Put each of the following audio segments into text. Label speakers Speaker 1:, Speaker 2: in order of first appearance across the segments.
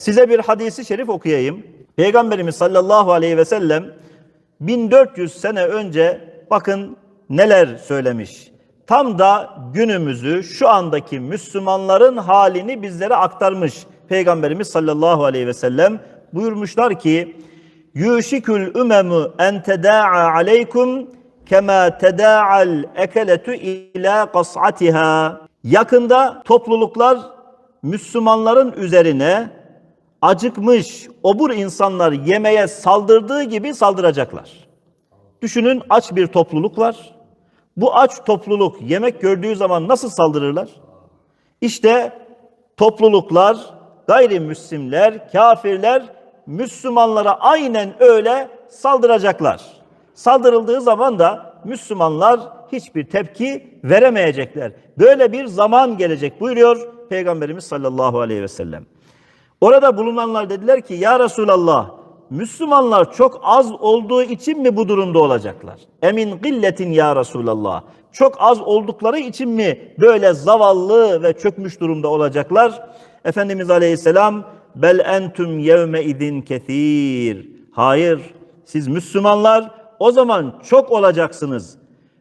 Speaker 1: Size bir hadisi şerif okuyayım. Peygamberimiz sallallahu aleyhi ve sellem 1400 sene önce bakın neler söylemiş. Tam da günümüzü şu andaki Müslümanların halini bizlere aktarmış. Peygamberimiz sallallahu aleyhi ve sellem buyurmuşlar ki Yuşikül ümemu en teda'a aleykum kema teda'al ekeletu ila kas'atiha. Yakında topluluklar Müslümanların üzerine acıkmış obur insanlar yemeye saldırdığı gibi saldıracaklar. Düşünün aç bir topluluk var. Bu aç topluluk yemek gördüğü zaman nasıl saldırırlar? İşte topluluklar, gayrimüslimler, kafirler Müslümanlara aynen öyle saldıracaklar. Saldırıldığı zaman da Müslümanlar hiçbir tepki veremeyecekler. Böyle bir zaman gelecek buyuruyor Peygamberimiz sallallahu aleyhi ve sellem. Orada bulunanlar dediler ki ya Resulallah Müslümanlar çok az olduğu için mi bu durumda olacaklar? Emin gilletin ya Resulallah. Çok az oldukları için mi böyle zavallı ve çökmüş durumda olacaklar? Efendimiz Aleyhisselam bel entüm yevme idin kethir. Hayır siz Müslümanlar o zaman çok olacaksınız.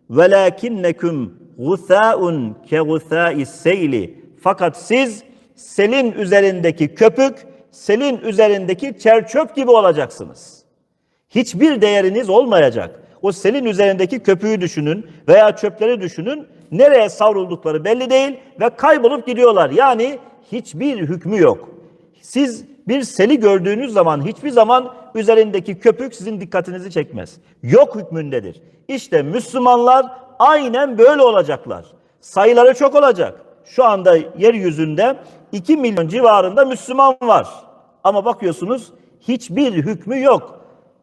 Speaker 1: Velakinneküm gusâun ke gusâis seyli. Fakat siz selin üzerindeki köpük, selin üzerindeki çerçöp gibi olacaksınız. Hiçbir değeriniz olmayacak. O selin üzerindeki köpüğü düşünün veya çöpleri düşünün. Nereye savruldukları belli değil ve kaybolup gidiyorlar. Yani hiçbir hükmü yok. Siz bir seli gördüğünüz zaman hiçbir zaman üzerindeki köpük sizin dikkatinizi çekmez. Yok hükmündedir. İşte Müslümanlar aynen böyle olacaklar. Sayıları çok olacak. Şu anda yeryüzünde 2 milyon civarında Müslüman var. Ama bakıyorsunuz hiçbir hükmü yok.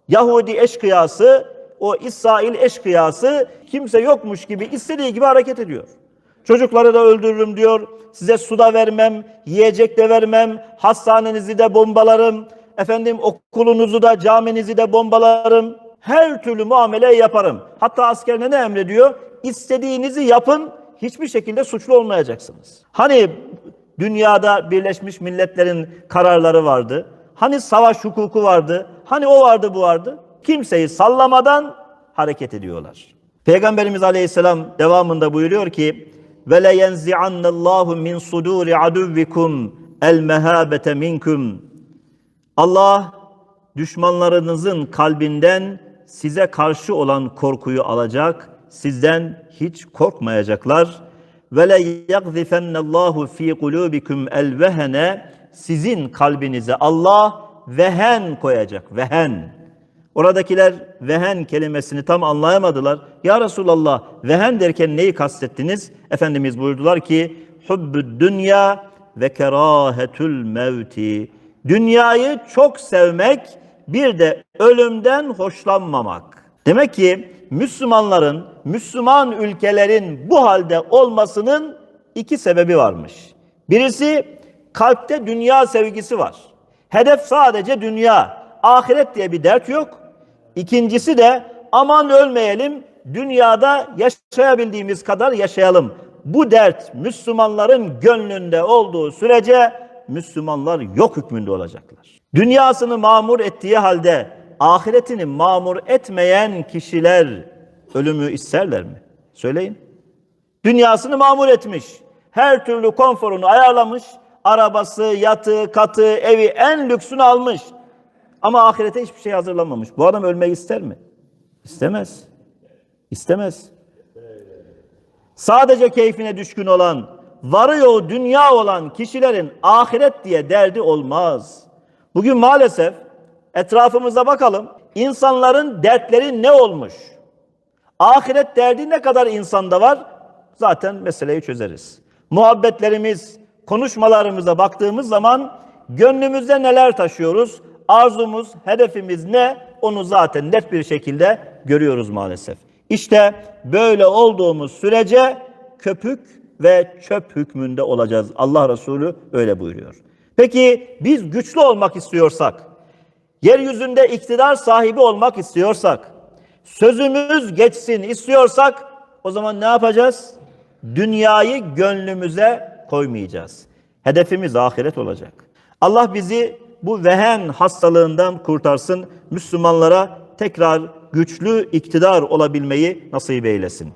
Speaker 1: Yahudi eşkıyası, o İsrail eşkıyası kimse yokmuş gibi istediği gibi hareket ediyor. Çocukları da öldürürüm diyor. Size su da vermem, yiyecek de vermem, hastanenizi de bombalarım, efendim okulunuzu da caminizi de bombalarım. Her türlü muamele yaparım. Hatta askerine ne emrediyor? İstediğinizi yapın, hiçbir şekilde suçlu olmayacaksınız. Hani dünyada Birleşmiş Milletler'in kararları vardı? Hani savaş hukuku vardı? Hani o vardı bu vardı? Kimseyi sallamadan hareket ediyorlar. Peygamberimiz Aleyhisselam devamında buyuruyor ki ve le yenzi'annallahu min suduri aduvvikum el mehabete minkum. Allah düşmanlarınızın kalbinden size karşı olan korkuyu alacak, sizden hiç korkmayacaklar. Ve le yagzifennallahu fi kulubikum el vehene sizin kalbinize Allah vehen koyacak. Vehen. Oradakiler vehen kelimesini tam anlayamadılar. Ya Resulallah vehen derken neyi kastettiniz? Efendimiz buyurdular ki hubbü dünya ve kerahetül mevti. Dünyayı çok sevmek bir de ölümden hoşlanmamak. Demek ki Müslümanların, Müslüman ülkelerin bu halde olmasının iki sebebi varmış. Birisi kalpte dünya sevgisi var. Hedef sadece dünya. Ahiret diye bir dert yok. İkincisi de aman ölmeyelim, dünyada yaşayabildiğimiz kadar yaşayalım. Bu dert Müslümanların gönlünde olduğu sürece Müslümanlar yok hükmünde olacaklar. Dünyasını mamur ettiği halde ahiretini mamur etmeyen kişiler ölümü isterler mi? Söyleyin. Dünyasını mamur etmiş. Her türlü konforunu ayarlamış. Arabası, yatı, katı, evi en lüksünü almış. Ama ahirete hiçbir şey hazırlamamış. Bu adam ölmeyi ister mi? İstemez. İstemez. Sadece keyfine düşkün olan, varıyor dünya olan kişilerin ahiret diye derdi olmaz. Bugün maalesef etrafımıza bakalım. İnsanların dertleri ne olmuş? Ahiret derdi ne kadar insanda var? Zaten meseleyi çözeriz. Muhabbetlerimiz, konuşmalarımıza baktığımız zaman gönlümüzde neler taşıyoruz? Arzumuz, hedefimiz ne? Onu zaten net bir şekilde görüyoruz maalesef. İşte böyle olduğumuz sürece köpük ve çöp hükmünde olacağız. Allah Resulü öyle buyuruyor. Peki biz güçlü olmak istiyorsak, yeryüzünde iktidar sahibi olmak istiyorsak, sözümüz geçsin istiyorsak o zaman ne yapacağız? Dünyayı gönlümüze koymayacağız. Hedefimiz ahiret olacak. Allah bizi bu vehen hastalığından kurtarsın. Müslümanlara tekrar güçlü iktidar olabilmeyi nasip eylesin.